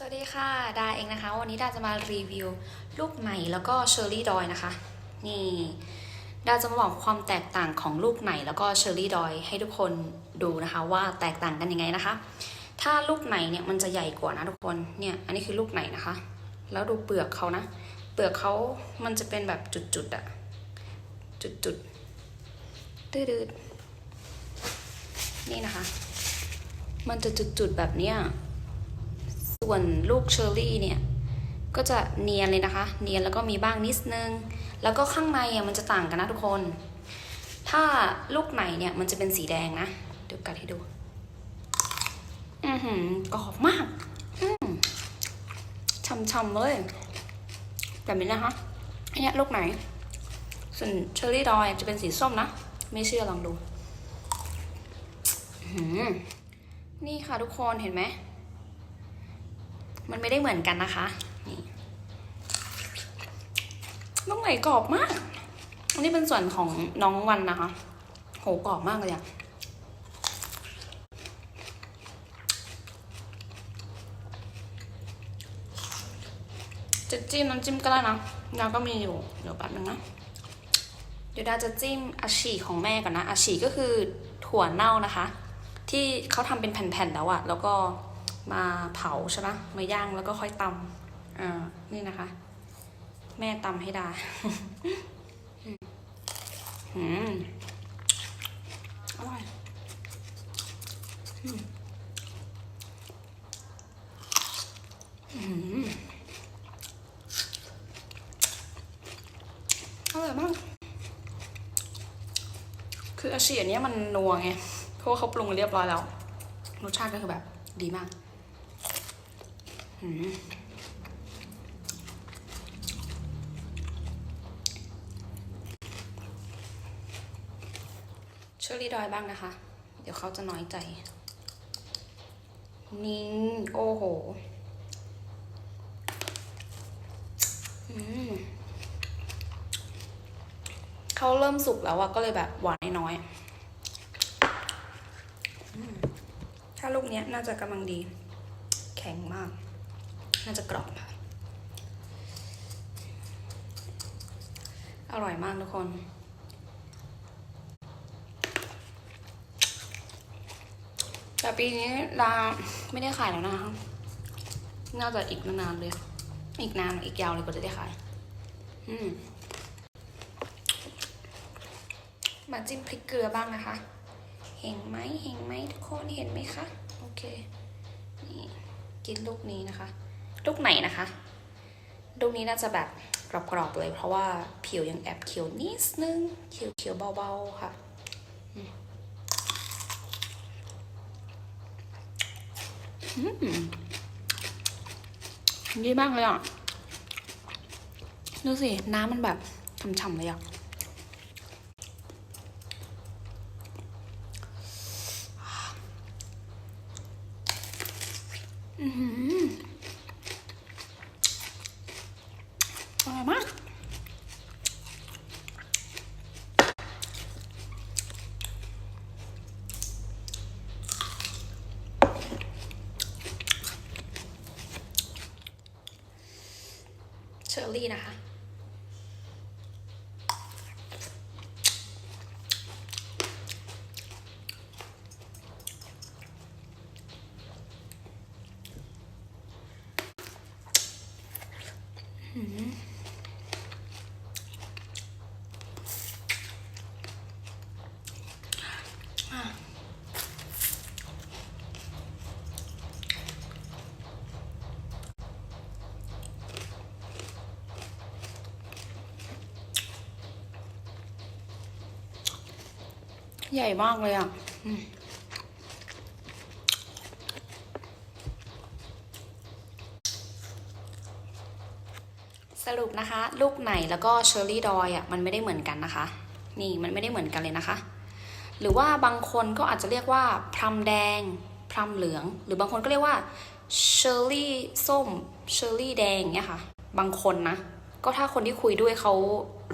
สวัสดีค่ะ ดาเองนะคะ วันนี้ดาจะมารีวิวลูกไหนแล้วก็เชอร์รี่ดอยนะคะ นี่ ดาจะมาบอกความแตกต่างของลูกไหนแล้วก็เชอร์รี่ดอยให้ทุกคนดูนะคะว่าแตกต่างกันยังไงนะคะ ถ้าลูกไหนเนี่ยมันจะใหญ่กว่านะทุกคน เนี่ย อันนี้คือลูกไหนนะคะ แล้วดูเปลือกเขานะ เปลือกเขามันจะเป็นแบบจุดๆอะจุดๆตืดๆนี่นะคะ มันจะจุดๆแบบเนี้ย ส่วนลูกเชอร์รี่เนี่ยก็จะเนียนเลยนะคะ เนียนแล้วก็มีบ้างนิดนึง แล้วก็ข้างในอะมันจะต่างกันนะทุกคน ถ้าลูกไหนเนี่ยมันจะเป็นสีแดงนะ เดี๋ยวกัดให้ดู อือหือกรอบมาก อืมช่ำๆเลยแบบนี้นะคะอันนี้ลูกไหน ส่วนเชอร์รี่ดอยจะเป็นสีส้มนะ ไม่เชื่อลองดูหือนี่ค่ะทุกคนเห็นไหม มันไม่ได้เหมือนกันนะคะนี่น้องไหนกรอบมาก อันนี้เป็นส่วนของน้องวันนะคะ โหกรอบมากเลยอะจะจิ้มน้ำจิ้มก็ได้นะดาก็มีอยู่ เดี๋ยวแป๊บนึงนะเดี๋ยวดาจะจิ้มอาชีของแม่ก่อนนะอาชีก็คือถั่วเน่านะคะ ที่เขาทำเป็นแผ่นๆแล้วอะแล้วก็ มาเผาใช่ปะมาย่างแล้วก็ค่อยตำอ่านี่นะคะ แม่ตำให้ได้อืมอร่อยอืมอืมอร่อยมาก คืออาชีอันเนี้ยมันนัวไง เพราะว่าเขาปรุงเรียบร้อยแล้ว รสชาติก็คือแบบดีมาก เชอรี่ดอยบ้างนะคะ เดี๋ยวเขาจะน้อยใจ นิ่ง โอ้โหเขาเริ่มสุกแล้วอะก็เลยแบบหวานน้อยอถ้าลูกเนี้ยน่าจะกำลังดี แข็งมาก น่าจะกรอบค่ะอร่อยมากทุกคนแต่ปีนี้ลาไม่ได้ขายแล้วนะคะน่าจะอีกนานๆเลย อีกนานอีกยาวเลยกว่าจะได้ขาย อืมมาจิ้มพริกเกลือบ้างนะคะ เห็นไหมเห็นไหมทุกคนเห็นไหมคะ โอเค นี่ กินลูกนี้นะคะ ลูกไหนนะคะลูกนี้น่าจะแบบกรอบๆเลย เพราะว่าผิวยังแอบเขียวนิดนึงเขียวๆเบาๆค่ะดีมากเลยอะ ดูสิ น้ำมันแบบฉ่ำๆเลยอะ อือหืออร่อยมาก เช อร์รี่นะคะ ใหญ่มากเลยอะสรุปนะคะ ลูกไหนแล้วก็เชอร์รี่ดอยอะมันไม่ได้เหมือนกันนะคะ นี่มันไม่ได้เหมือนกันเลยนะคะ หรือว่าบางคนก็อาจจะเรียกว่าพลัมแดงพลัมเหลือง หรือบางคนก็เรียกว่าเชอร์รี่ส้มเชอร์รี่แดงเนี่ยค่ะ บางคนนะ ก็ถ้าคนที่คุยด้วยเขา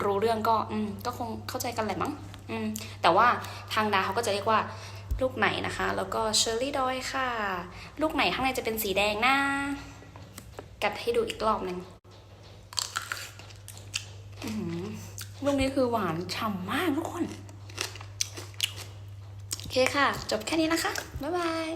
รู้เรื่องก็อืมก็คงเข้าใจกันแหละมั้ง อืมแต่ว่าทางดาเขาก็จะเรียกว่าลูกไหนนะคะ แล้วก็เชอร์รี่ดอยค่ะ ลูกไหนข้างในจะเป็นสีแดงนะกัดให้ดูอีกรอบหนึ่งลูกนี้คือหวานฉ่ำมากทุกคน โอเคค่ะ จบแค่นี้นะคะ บ๊ายบาย